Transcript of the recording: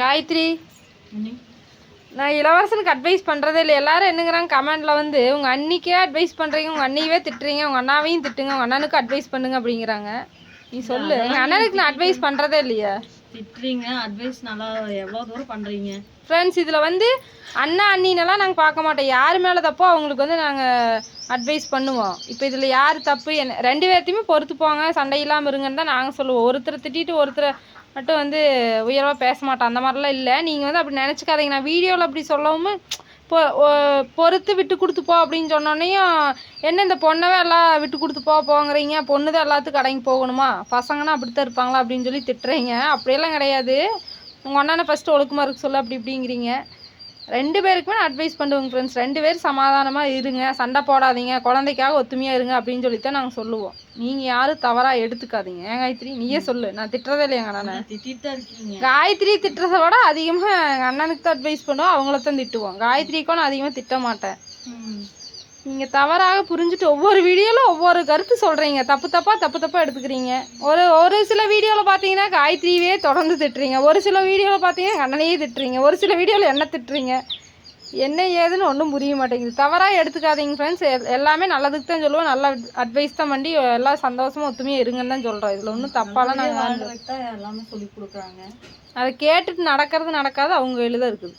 காயத்ரி நான் இளவரசனுக்கு அட்வைஸ் பண்ணுறதே இல்லை. எல்லாரும் என்னங்கிறாங்க கமெண்டில் வந்து உங்கள் அண்ணிக்கே அட்வைஸ் பண்ணுறீங்க உங்கள் அண்ணியவே திட்டுறீங்க உங்கள் அண்ணாவையும் திட்டுங்க உங்கள் அண்ணனுக்கு அட்வைஸ் பண்ணுங்க அப்படிங்கிறாங்க. நீ சொல்லு. எங்கள் அண்ணனுக்கு நான் அட்வைஸ் பண்ணுறதே இல்லையா. திட்டுறீங்க அட்வைஸ் நல்லா எவ்வளோ தூரம் பண்ணுறீங்க ஃப்ரெண்ட்ஸ் இதில் வந்து அண்ணா அண்ணினெல்லாம் நாங்கள் பார்க்க மாட்டோம். யார் மேலே தப்போ அவங்களுக்கு வந்து நாங்கள் அட்வைஸ் பண்ணுவோம். இப்போ இதில் யார் தப்பு என்ன ரெண்டு பேர்த்தையுமே பொறுத்து போங்க சண்டை இல்லாமல் இருங்கன்னு தான் நாங்கள் சொல்லுவோம். ஒருத்தரை திட்டிட்டு ஒருத்தரை மட்டும் வந்து உயர்வாக பேச மாட்டேன். அந்த மாதிரிலாம் இல்லை. நீங்கள் வந்து அப்படி நினச்சிக்காதீங்க. நான் வீடியோவில் அப்படி சொல்லவும் பொ பொறுத்து விட்டு கொடுத்து போ அப்படின்னு சொன்னோன்னையும் என்ன இந்த பொண்ணவே எல்லாம் விட்டு கொடுத்து போ போங்கிறீங்க. பொண்ணு தான் எல்லாத்துக்கும் அடங்கி போகணுமா? பசங்கன்னா அப்படித்தான் இருப்பாங்களா? அப்படின்னு சொல்லி திட்டுறீங்க. அப்படியெல்லாம் கிடையாது. உங்கள் அண்ணனை ஃபஸ்ட்டு ஒழுக்கமாக இருக்க சொல்ல அப்படி இப்படிங்கிறீங்க. ரெண்டு பேருக்குமே நான் அட்வைஸ் பண்ணுவோங்க ஃப்ரெண்ட்ஸ் ரெண்டு பேரும் சமாதானமாக இருங்க சண்டை போடாதீங்க குழந்தைக்காக ஒத்துமையாக இருங்க அப்படின்னு சொல்லி தான் நாங்கள் சொல்லுவோம். நீங்கள் யாரும் தவறாக எடுத்துக்காதீங்க. ஏன் காயத்ரி நீயே சொல்லு. நான் திட்டுறதே இல்லையாங்க அண்ணனை. திட்டிட்டு காயத்ரி திட்டுறதை விட அதிகமாக எங்கள் அண்ணனுக்கு தான் அட்வைஸ் பண்ணுவோம். அவங்கள தான் திட்டுவோம். காயத்ரிக்கும் நான் அதிகமாக திட்ட மாட்டேன். நீங்கள் தவறாக புரிஞ்சுட்டு ஒவ்வொரு வீடியோவில் ஒவ்வொரு கருத்து சொல்கிறீங்க தப்பு தப்பாக தப்பு தப்பாக எடுத்துக்கிறீங்க. ஒரு ஒரு சில வீடியோவில் பார்த்தீங்கன்னா காயத்ரியே தொடர்ந்து திட்டுறீங்க. ஒரு சில வீடியோவில் பார்த்தீங்கன்னா எங்க அண்ணனையே திட்டுறீங்க. ஒரு சில வீடியோவில் என்ன திட்டுறீங்க? என்ன ஏதுன்னு ஒன்றும் புரிய மாட்டேங்குது. தவறாக எடுத்துக்காதீங்க ஃப்ரெண்ட்ஸ் எல்லாமே நல்லதுக்கு தான் சொல்லுவோம். நல்ல அட்வைஸ் தான் பண்ணி எல்லாம் சந்தோஷமாக ஒத்துமையாக இருங்கன்னு தான் சொல்கிறோம் இதில் ஒன்றும் தப்பாலாம் நாங்கள் எல்லாமே சொல்லி கொடுக்குறாங்க. அதை கேட்டுட்டு நடக்கிறது நடக்காது. அவங்க எழுத இருக்குது.